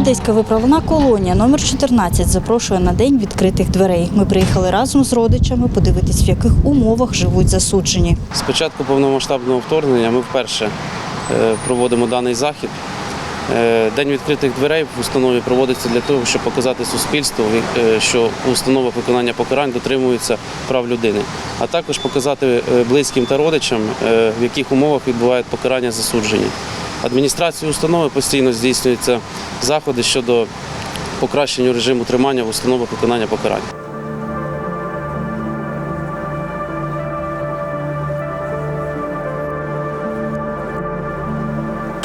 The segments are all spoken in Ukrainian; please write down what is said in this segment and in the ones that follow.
Одеська виправна колонія номер 14 запрошує на день відкритих дверей. Ми приїхали разом з родичами подивитись, в яких умовах живуть засуджені. З початку повномасштабного вторгнення ми вперше е, проводимо даний захід. Е, День відкритих дверей в установі проводиться для того, щоб показати суспільству, е, що у установах виконання покарань дотримуються прав людини, а також показати близьким та родичам, в яких умовах відбувають покарання засуджені. Адміністрацією установи постійно здійснюються заходи щодо покращення режиму тримання в установах виконання покарань.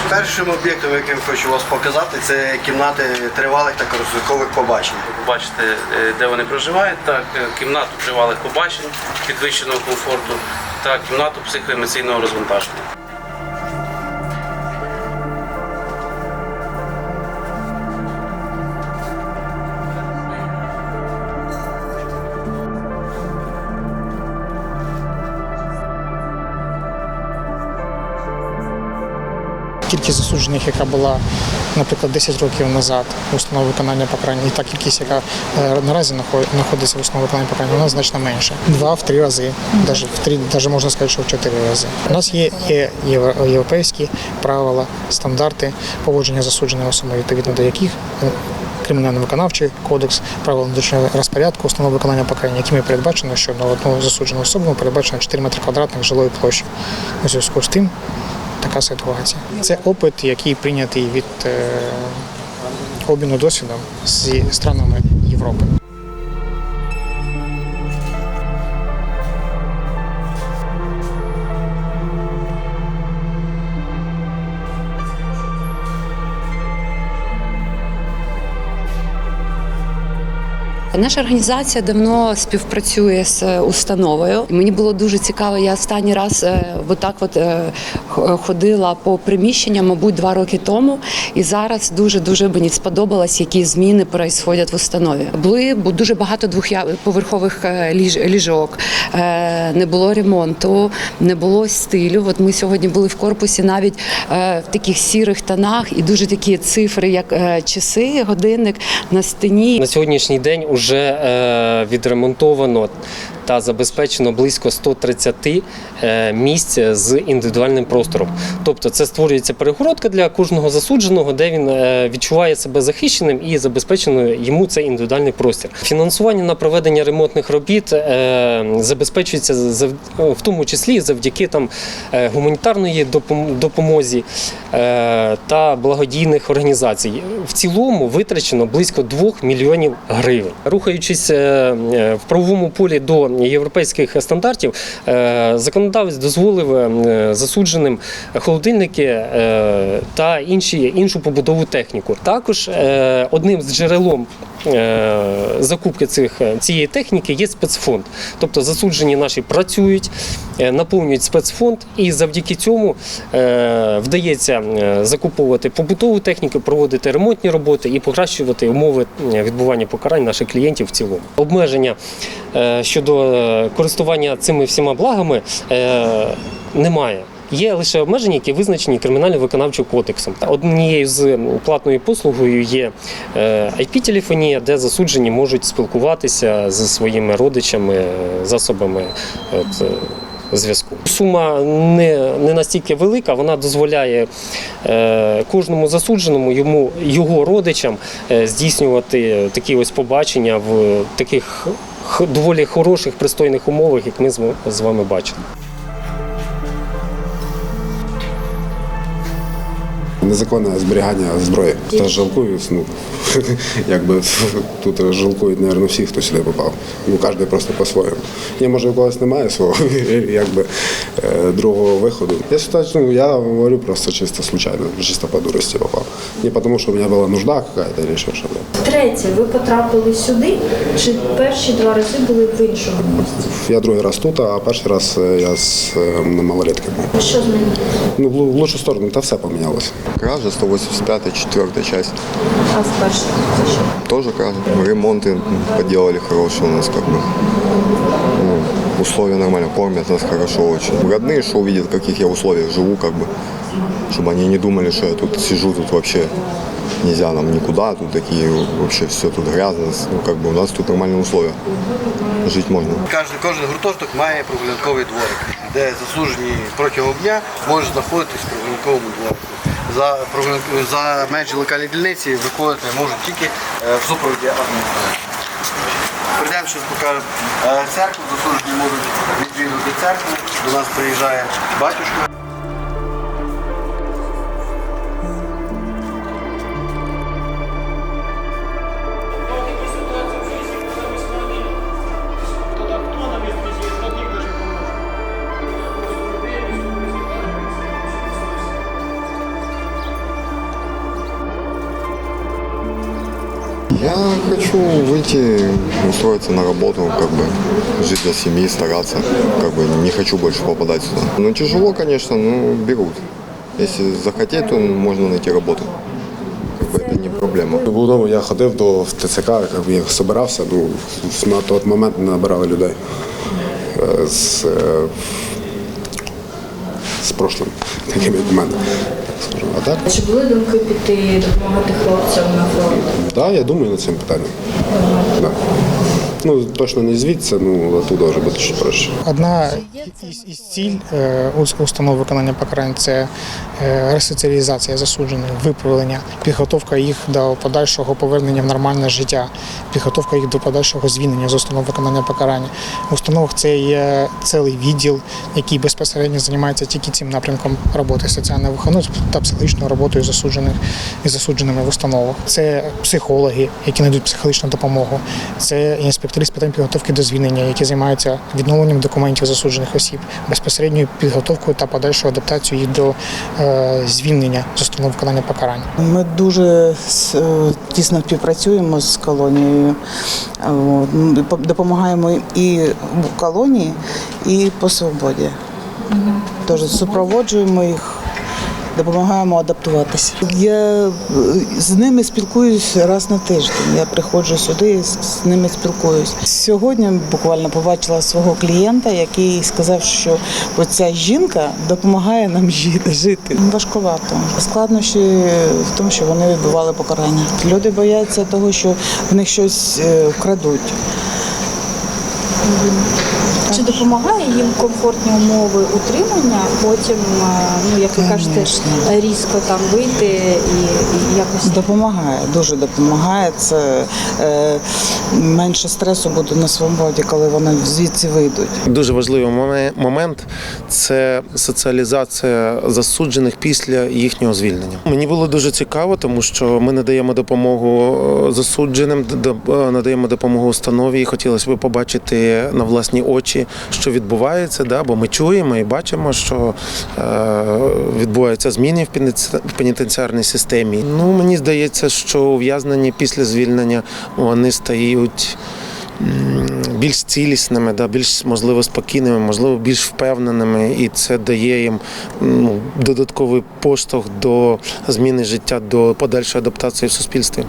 Першим об'єктом, яким хочу вас показати, це кімнати тривалих та короткострокових побачень. Бачите, е, де вони проживають, так, е, кімнату тривалих побачень, підвищеного комфорту та кімнату психоемоційного розвантаження. Кількість засуджених, яка була, наприклад, 10 років назад в виконання покарання, і та кількість, яка е, наразі знаходиться в установі виконання покарання, вона значно менша. Два в три рази, навіть в три, навіть можна сказати, що в чотири рази. У нас є, європейські правила, стандарти поводження засудженої особи, відповідно до яких е, Кримінально-виконавчий кодекс правил внутрішнього розпорядку, установ виконання покарання, якими передбачено, що на одну засуджену особу передбачено 4 метри квадратних жилої площі. У зв'язку з тим така ситуація. Це опит, який прийнятий від е, обміну досвідом зі странами Європи. Наша організація давно співпрацює з установою. Мені було дуже цікаво. Я останній раз е, отак от е, ходила по приміщенням, мабуть, два роки тому. І зараз дуже дуже мені сподобалось, які зміни відбуваються в установі. Були дуже багато двохповерхових е, ліжок, е, не було ремонту, не було стилю. От ми сьогодні були в корпусі навіть е, в таких сірих тонах і дуже такі цифри, як е, часи, годинник на стіні. На сьогоднішній день вже е, відремонтовано та забезпечено близько 130 е, місць з індивідуальним простором. Тобто це створюється перегородка для кожного засудженого, де він е, відчуває себе захищеним і забезпечено йому цей індивідуальний простір. Фінансування на проведення ремонтних робіт е, забезпечується в тому числі завдяки там гуманітарної допом- допомозі та благодійних організацій. В цілому витрачено близько 2 мільйонів гривень. Рухаючись в правовому полі до європейських стандартів, е, законодавець дозволив е, засудженим холодильники е, та інші іншу побудову техніку. Також одним з джерелом. Е, Закупки цих цієї техніки є спецфонд, тобто засуджені наші працюють, е, наповнюють спецфонд, і завдяки цьому е, вдається е, закуповувати побутову техніку, проводити ремонтні роботи і покращувати умови е, відбування покарань наших клієнтів в цілому. Обмеження е, щодо е, користування цими всіма благами е, немає. Є лише обмеження, які визначені кримінально-виконавчим кодексом. Однією з платною послугою є е, IP-телефонія, де засуджені можуть спілкуватися зі своїми родичами, е, засобами е, зв'язку. Сума не, не настільки велика, вона дозволяє е, кожному засудженому, йому його родичам е, здійснювати такі ось побачення в таких доволі хороших, пристойних умовах, як ми з з вами бачимо. Незаконне зберігання зброї. Та жалкую, ну, якби тут жалкують, мабуть, всі, хто сюди попав. Ну, кожен просто по-своєму. Ні, може, у когось немає свого якби, е, другого виходу. Я считаю, ну, я говорю просто чисто случайно, чисто по дурості попав. Не тому, що у мене була нужда какая-то или що. Третє, ви потрапили сюди, чи перші два рази були в іншому місці? Я другий раз тут, а перший раз е, я з е, малолетки був. Що змінилося? Ну, в в лучшу сторону, та все помінялося. Кража 185 четвертая часть. А в першій це що? Тоже кража. Ремонты поделали хорошие у нас как бы. Ну, условия нормально, кормят нас хорошо очень. Родные, что увидят, в каких я условиях живу, как бы. чтобы они не думали, что я тут сижу, тут вообще нельзя нам никуда, тут такие вообще все тут грязно. Ну, как бы у нас тут нормальные условия. Жить можно. Кожен, кожен гуртожиток має прогулянковий дворик, де засуджені протягом дня можуть знаходитись в прогулянковому дворику. За, за межі локальної дільниці виходити можуть тільки е, в супроводі адміністрації. Прийдемо, щось покажемо е, церкву, засуджені можуть відвідувати церкву. До нас приїжджає батюшка. Я хочу выйти, устроиться на работу, как бы жить для семьи, стараться. Как бы не хочу больше попадать сюда. Ну тяжело, конечно, но берут. Если захотеть, то можно найти работу. Как бы это не проблема. Був вдома, я ходив до в ТЦК, як би, я збирався, ну, на той момент не набирали людей. Е, З, е, з прошлим, таким від мене. Так скажу. А так, Чи були думки піти допомагати хлопцям на фронт? да, я думаю над цим питанням. Да. Ну, точно не звідси, ну, тут може бути ще проще. Одна із, із ціль е, уз- установ виконання покарань це е, ресоціалізація засуджених, виправлення, підготовка їх до подальшого повернення в нормальне життя, підготовка їх до подальшого звільнення з установ виконання покарання. В установах це є цілий відділ, який безпосередньо займається тільки цим напрямком роботи соціального виховну та психологічною роботою засуджених і засудженими в установах. Це психологи, які надають психологічну допомогу, це інспектори з питань підготовки до звільнення, які займаються відновленням документів засуджених осіб, безпосередньою підготовкою та подальшою адаптацією їх до е, звільнення з установ виконання покарань. Ми дуже е, тісно співпрацюємо з колонією, Е, допомагаємо і в колонії, і по свободі. Тож супроводжуємо їх, допомагаємо адаптуватися. Я е, з ними спілкуюсь раз на тиждень. Я приходжу сюди з ними спілкуюсь. Сьогодні буквально побачила свого клієнта, який сказав, що оця жінка допомагає нам жити. жити. Важкувато. Складнощі в тому, що вони відбували покарання. Люди бояться того, що в них щось е, вкрадуть. Допомагає їм комфортні умови утримання, потім, е, ну як ви кажете, різко там вийти і, і якось Допомагає, дуже допомагає. Це е, менше стресу буде на свободі, коли вони звідси вийдуть. Дуже важливий моме- момент це соціалізація засуджених після їхнього звільнення. Мені було дуже цікаво, тому що ми надаємо допомогу е, засудженим, е, надаємо допомогу установі. І хотілося б побачити на власні очі, що відбувається. Да? Бо ми чуємо і бачимо, що е, відбуваються зміни в пенітенціарній системі. Ну мені здається, що ув'язнені після звільнення вони стають більш цілісними, да, більш можливо спокійними, можливо, більш впевненими, і це дає їм ну, додатковий поштовх до зміни життя, до подальшої адаптації в суспільстві.